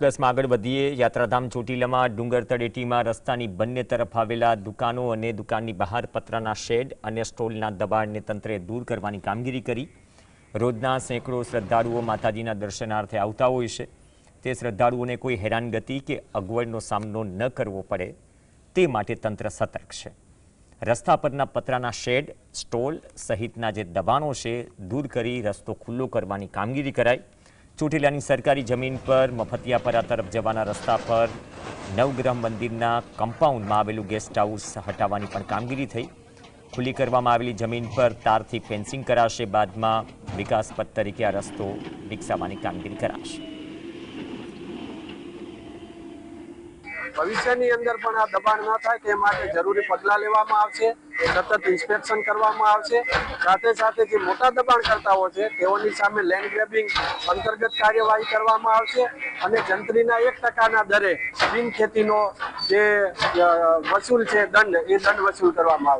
પ્લસમાં આગળ વધીએ, યાત્રાધામ ચોટીલામાં, ડુંગર તળેટીમાં રસ્તાની બંને તરફ આવેલા દુકાનો અને દુકાનની બહાર પતરાના શેડ અને સ્ટોલના દબાણને તંત્રે દૂર કરવાની કામગીરી કરી. રોજના સેંકડો શ્રદ્ધાળુઓ માતાજીના દર્શનાર્થે આવતા હોય છે. તે શ્રદ્ધાળુઓને કોઈ હેરાનગતિ કે અગવડનો સામનો ન કરવો પડે, તે માટે તંત્ર સતર્ક છે. રસ્તા પરના પતરાના શેડ, સ્ટોલ સહિતના જે દબાણો છે, દૂર કરી રસ્તો ખુલ્લો કરવાની કામગીરી કરાઈ. ચોટીલાની સરકારી જમીન પર મફતિયાપરા તરફ જવાના રસ્તા પર નવગ્રહ મંદિરના કમ્પાઉન્ડમાં આવેલું ગેસ્ટ હાઉસ હટાવવાની પણ કામગીરી થઈ. ખુલ્લી કરવામાં આવેલી જમીન પર તારથી ફેન્સિંગ કરાશે, બાદમાં વિકાસપથ તરીકે આ રસ્તો વિકસાવવાની કામગીરી કરાશે. ભવિષ્યની અંદર પણ આ દબાણ ન થાય તે માટે જરૂરી પગલાં લેવામાં આવશે, સતત ઇન્સ્પેક્શન કરવામાં આવશે. સાથે સાથે જે મોટા દબાણકર્તાઓ છે, તેઓની સામે લેન્ડ ગ્રેબિંગ અંતર્ગત કાર્યવાહી કરવામાં આવશે અને જંત્રીના એક ટકાના દરે બિન ખેતીનો જે વસૂલ છે, દંડ, એ દંડ વસૂલ કરવામાં આવશે.